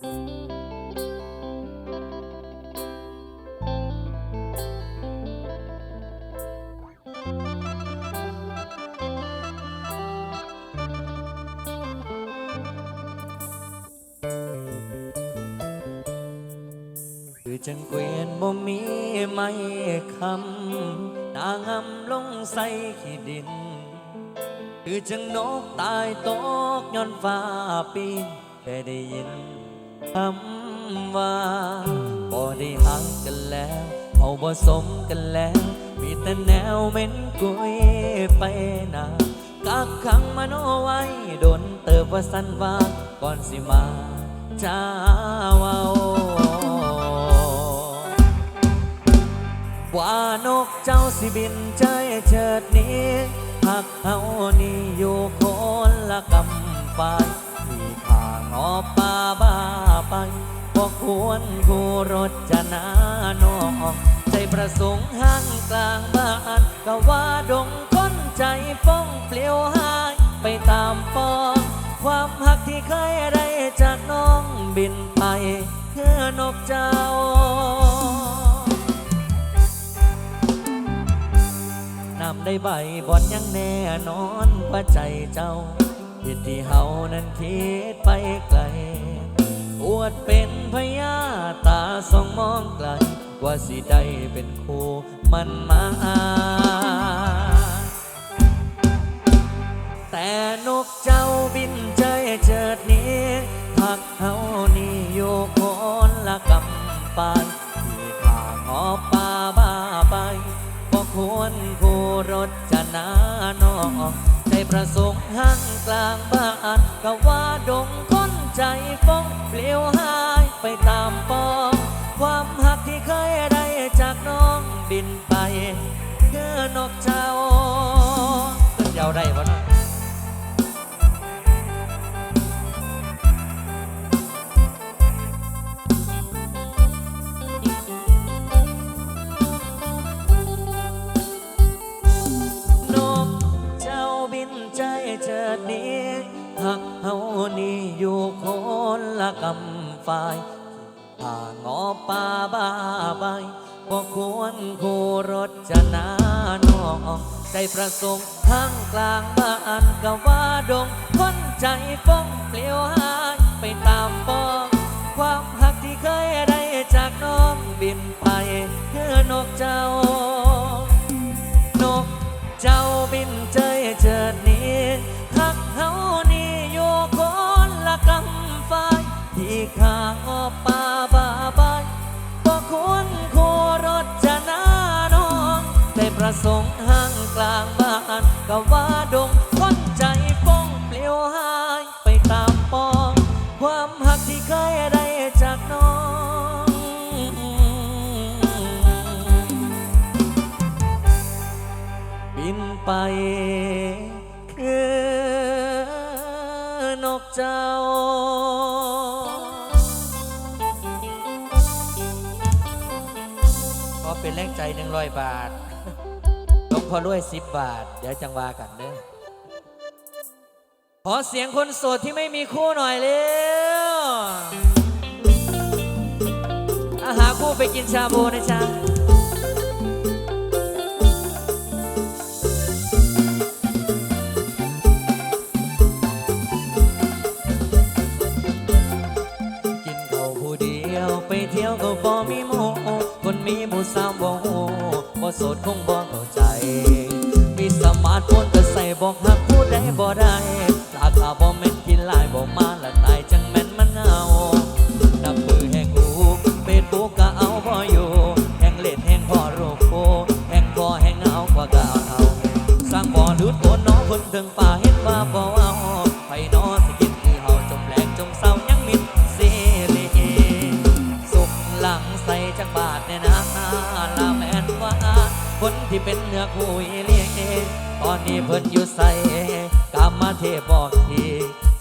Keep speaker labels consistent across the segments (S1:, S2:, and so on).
S1: คือจังเกวียนบ่มีไม่คำนางำลงใส่ขี้ดิน คือจังนกตายตกย้อนฟ้าปีนแค่ได้ยินำว่าบ่ได้หักกันแล้ว เอาบ่สมกันแล้ว มีแต่แนวเหม็นกุยไปนากักขังมันเอาไว้โดนเติบว่าสันว่าก่อนสิมาจ้าวาว่านกเจ้าสิบินใจเฉิดนี้หักเฮานี่อยู่คนละกำปายที่ข้างอป่าบ้า ไปบ่ควรผู้รถจะนานอกใจประสงค์ห้างกลางบ้านก็ว่าดงก้นใจฟ้องเปลี่ยวหายไปตามปองความหักที่เคยได้จากน้องบินไปคือนกเจ้านำได้ใบบอดยังแน่นอนว่าใจเจ้าเหตุที่เฮานั้นคิดไปไกล ดเป็นพญาตาสองมองไกลว่าสิได้เป็นคู่มันมาแต่นกเจ้าบินใจเจิดนี้หักเฮานี่อยู่คนละกำปานที่ทางอป่าบ้าไปบ่ควรผู้รถจะนานอกใจประสงค์ห้างกลางบ้านก็ว่าดงค ใจฟ้องเปลี่ยวหายไปตามปอง ความหักที่เคยได้จากน้องบินไปเพื่อนกเจ้าเจ้าได้บ่ องใจประสงค์ทางกลางบ้านก็ว่าดงคนใจฟ้องเปลี่ยวหายไปตามปองความหักที่เคยได้จากน้องบินไปคือนกเจ้า นกเจ้าบินใจเจิดนี้หักเฮานี่อยู่คนละกำฝ่ายที่ข้าง บาทหลวงพ่อรวยสิบบาท เดี๋ยวจังวากันเด้อขอเสียงคนโสดที่ไม่มีคู่หน่อยเร็วอาหาคู่ไปกินชาบูนะจ๊ะ คงบ่เข้าใจ มีสมาร์ทโฟนก็ใส่บอกหักผู้ใดบ่ได้ราคาบ่แม่นกินลายบ่มาละตายจังแม่นมันเหงานับมือแห่งกูเฟซบุ๊กก็เอาบ่อยู่แห่งเล่นแห่งพ่อรูปโพแห่งพ่อแห่งเหงากว่าก็เอาสร้างบ่อหลุดตัวน้องคนถึงป่าเห็นว่าบ่เอาไปนอสิกินคือเฮาจมแรงจมเศร้ายังมิดเสรีสุกหลังใส่จักบาทเนี่ยนะลานว่า คนที่เป็นเนื้อคู่อีเลียงตอนนี้เพิ่นอยู่ใส่กามาเทบอกที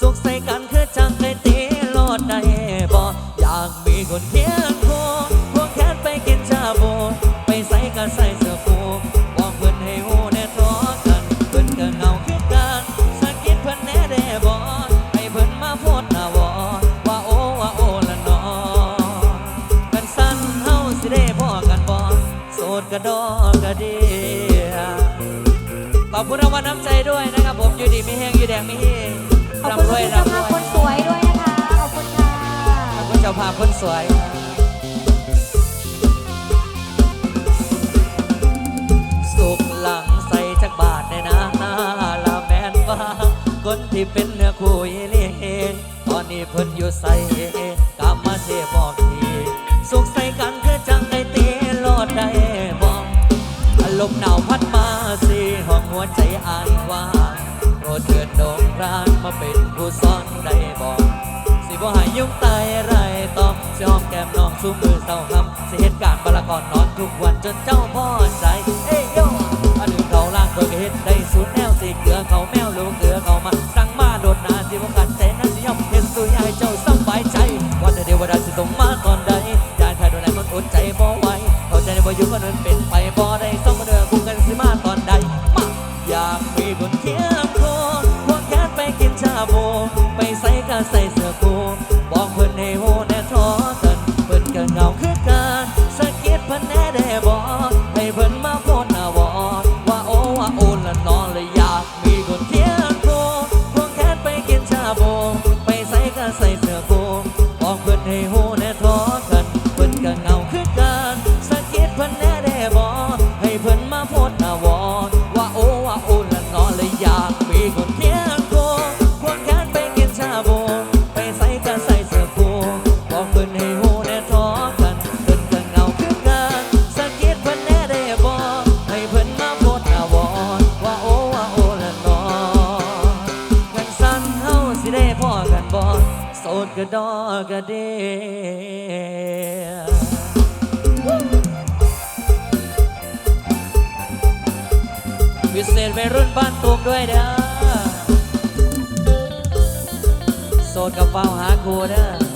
S1: สุขใส่กันคือจังไดตีโลดได้บ่อยากมีคนเคียง ยังไม่รำรวยร่ำรวย
S2: คนสวยด้วยนะคะ ขอบคุณค่ะ
S1: ขอบคุณเจ้าภาพคนสวยสุขหลังใส่จักบาทในนาลาแมนว่า คนที่เป็นเนื้อคู่เยเล่ตอนนี้เพิ่นอยู่ใส่กามาเทบอกที สุขใส่กันคือจังไอเตะลอดได้บอกลมหนาวพัด เป็นผู้สอนได้บอกสิบ่หายยุ่งตายไรต้องสิหอมแก้มน้องซุ้มมือเศร้าคำสิเหตุการณ์บลากรนอนทุกวันจนเจ้าพ่อใจเอ้ยโยอันหนึ่งเขาล่างเบิกเหตุได้สุดแนวสิเกลือเขาแมวลูกเกลือเขา ดอกเดวิเศษไปรุ่นบ้านตูมด้วยเด้อโสดกับเฝ้าหาครูเด้อ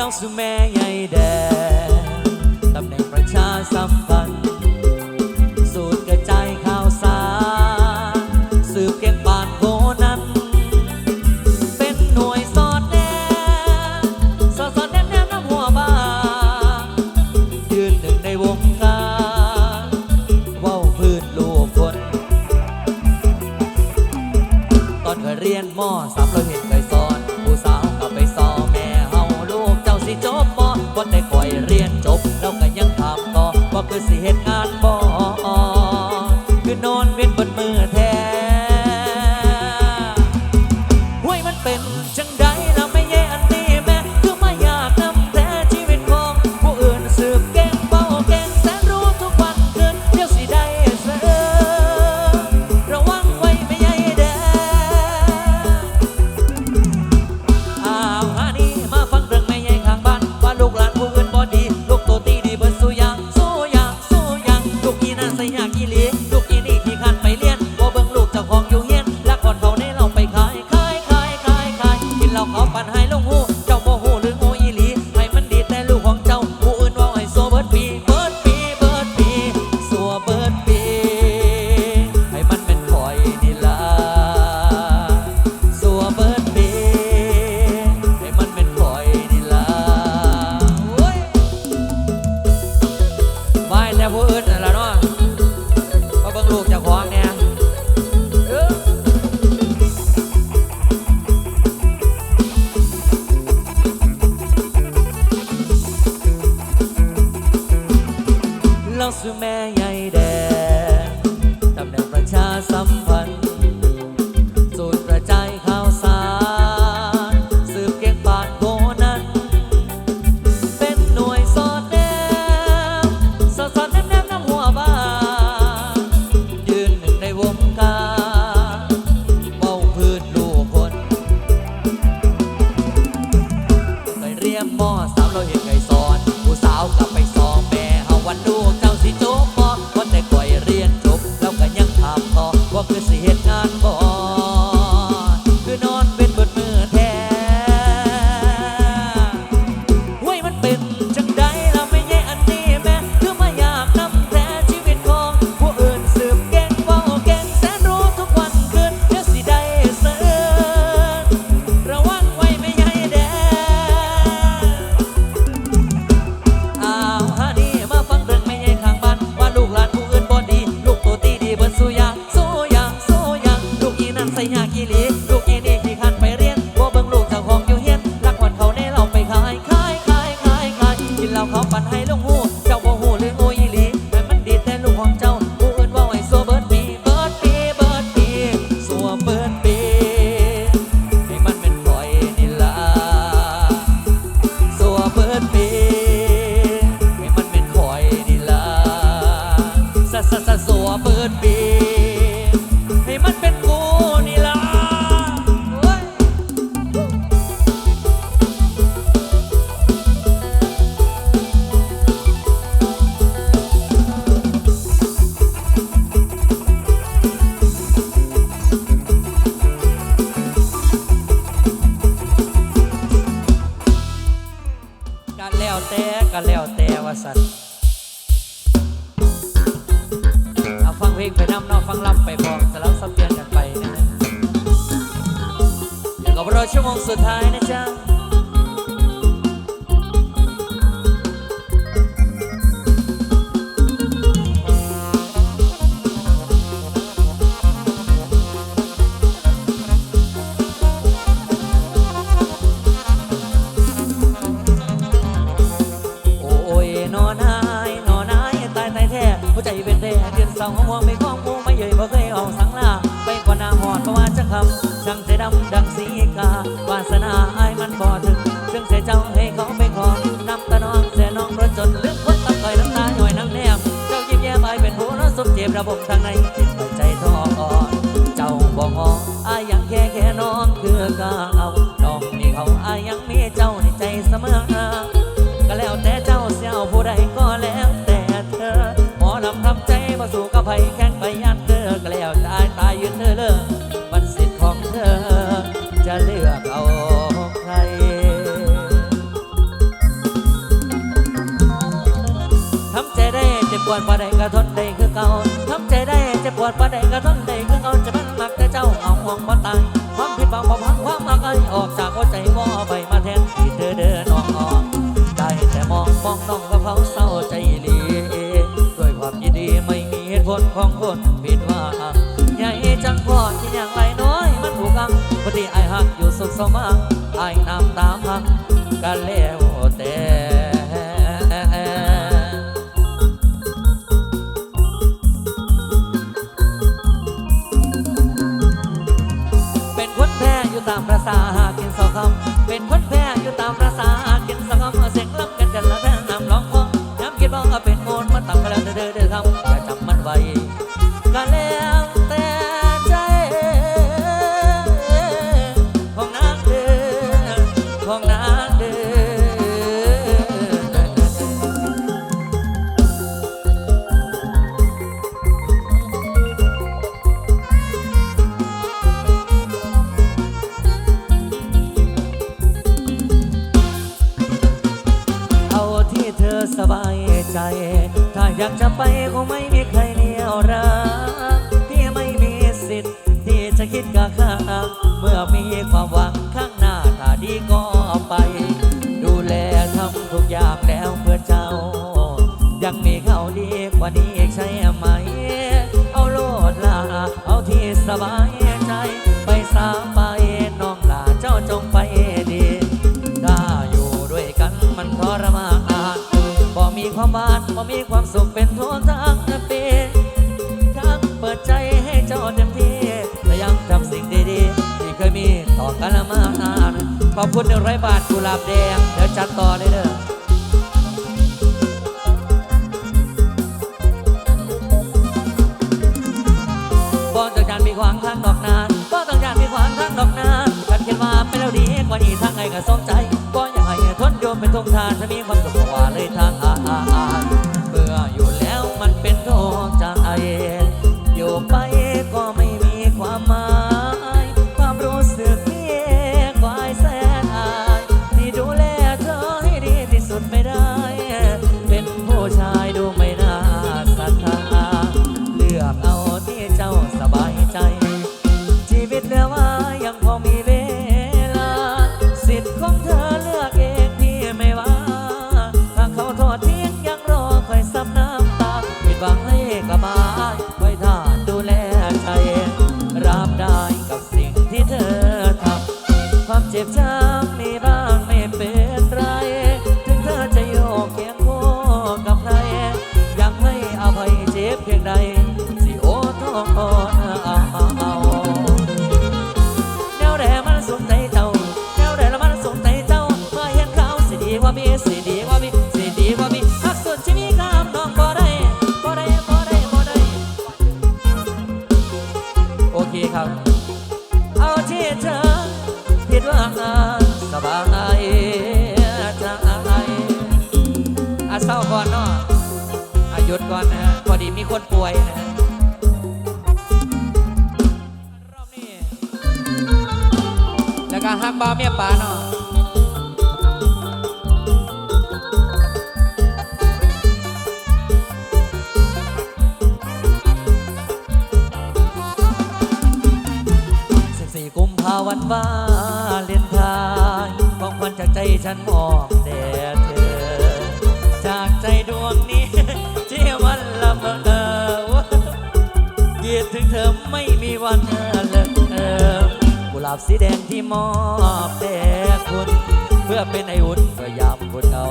S1: não se meia พลงไปน้ำนอกฟังรับไปพร้อมสลับสับเปลี่ยนกันไปนะฮะเดี๋ยวกัเราชั่วโมงสุดท้ายนะจ๊ะ สมเจ็บระบบทางในจิตใจท้ออ่อน เจ้าบ่งอ้ายังินว่าใหญ่จังพ่อที่อย่างไรน้อย มันถูกอังพอดีไอหักอยู่สุขสมังไอน้ำตามพังกันแล้ว ขอบคุณหนึ่งร้อยบาทกุหลาบแดง เดี๋ยวจัดต่อเลยเด้อบ่ต้องการมีความทางดอกนานบ่ต้องการมีความทางดอกนานกันขียนมาไปแล้วดีกว่านี้ทางไงก็สนใจบ่อยากให้ทนโยมเป็นทงทานถ้ามีความสุขกว่าเลยทางอาอาอา ดว่าสบายใจอาเศร้าก่อนเนาะอาหยุดก่อนนะฮะพอดีมีคนป่วยนะะรอบนี้แล้วก็ฮักบ่าวเมียป่าเนาะวันวา ฉันมอบแด่เธอ จากใจดวงนี้ ที่วันละเมอเกียดถึงเธอไม่มีวันเลิกเออกุหลาบสีแดงที่มอบแด่คุณ เพื่อเป็นไออุ่นเพื่อยามคุณเอา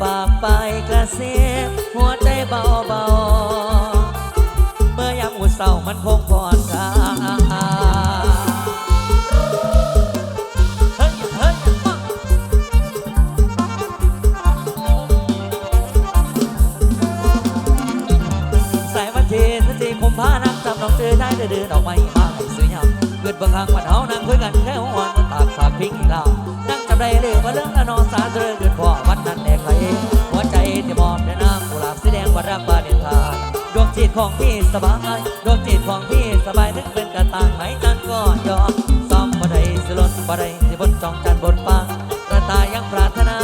S1: ฝากไปกระเซิบหัวใจเบาๆเมื่อยามอุเศร้ามันคง เกิดบางครั้งวันเฮานั่งคุยกันแค่หัวมันตากฝากพิงลานั่งจำได้เลยว่าเรื่องละนองสาเจอเกิดพ่อวันนั้นแอกไหลหัวใจที่มอบด้วยน้ำกุหลาบสีแดงวันรักบาเดนทานดวงจิตของพี่สบายดวงจิตของพี่สบายถึงเป็นกระต่างไหจันก็ยอมซ้อมบ่ได้สิลนบ่ได้สิบนจองจันบนฟังกระต่ายยังปรารถนา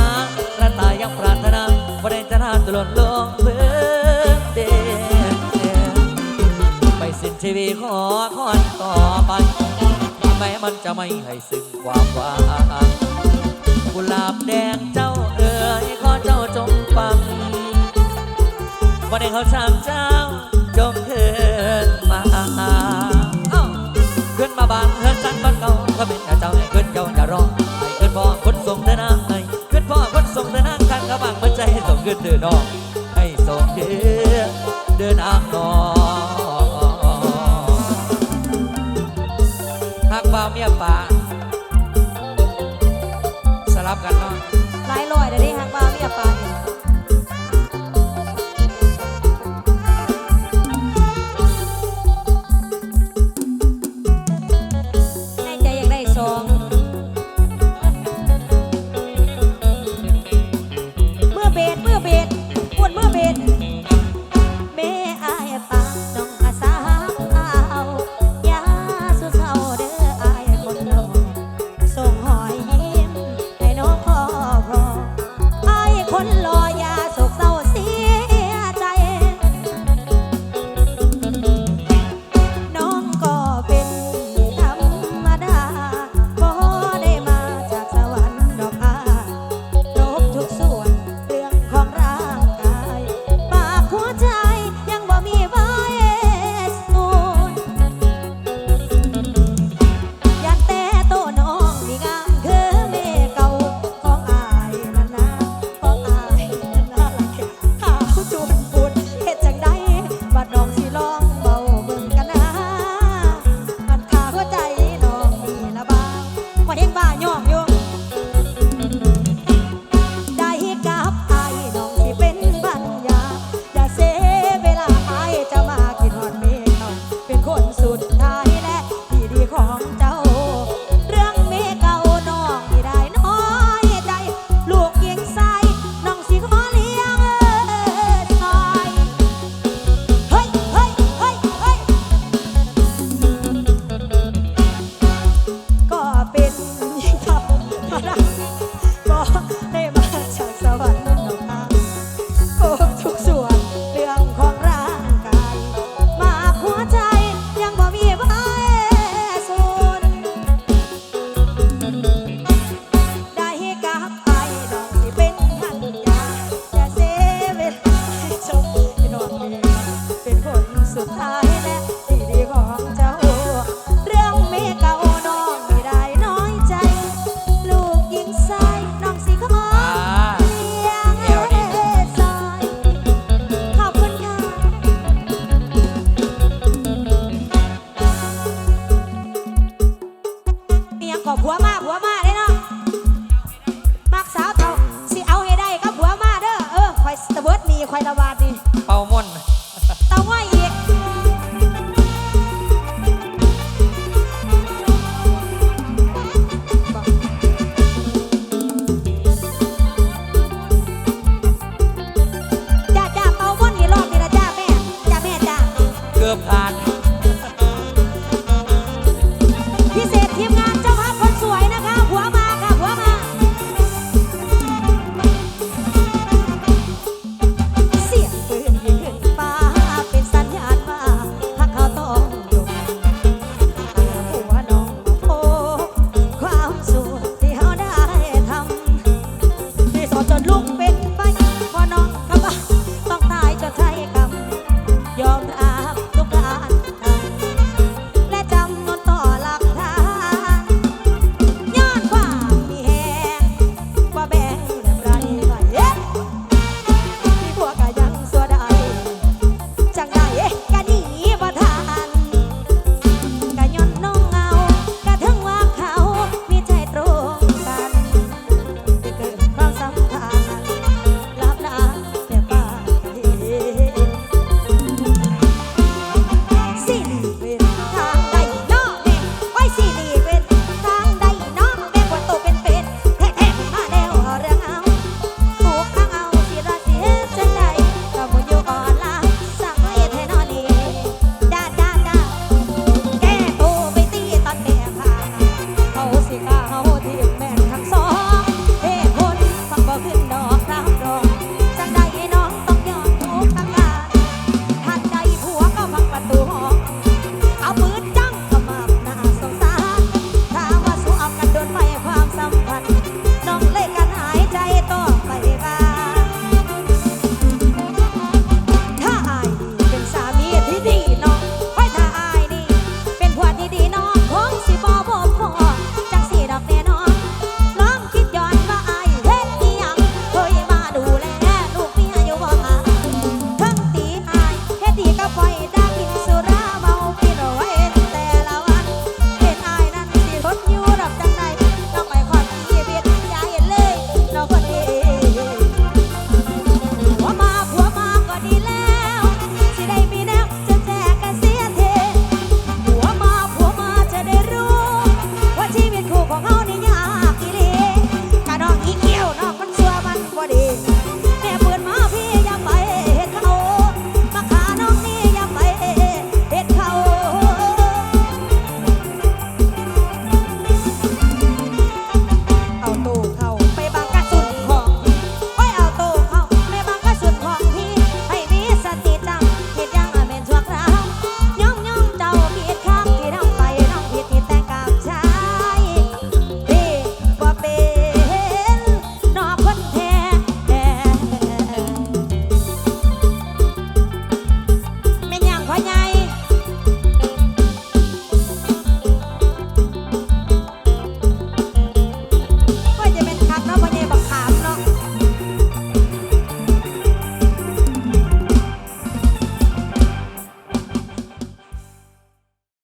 S1: กระต่ายยังปรารถนาบ่ได้จะน่าจะหล่นลงเพื่อเดไปสิ้นชีวิตขอคอยต่อไป แม้มันจะไม่ให้ซึ้งความหวานกุหลาบแดงเจ้าเอ๋ยขอเจ้าจงฟังวันนี้เขาสามเจ้าจงขึ้นมาเอ้าขึ้นมาบางเฮือนสันบ้านเก่าก็เป็นเจ้าให้ขึ้นเจ้าอย่ารอให้ขึ้นพ่อคนส่งเธอนาให้ขึ้นพ่อคนส่งเธอนากันกระบังมันใจส่งขึ้นเดินนองให้ส่งเดินเดินอ่างนอง หลา
S2: ยร้อยเดี๋ยวนี้ฮักบ้าเมียปลาเนี่ยใน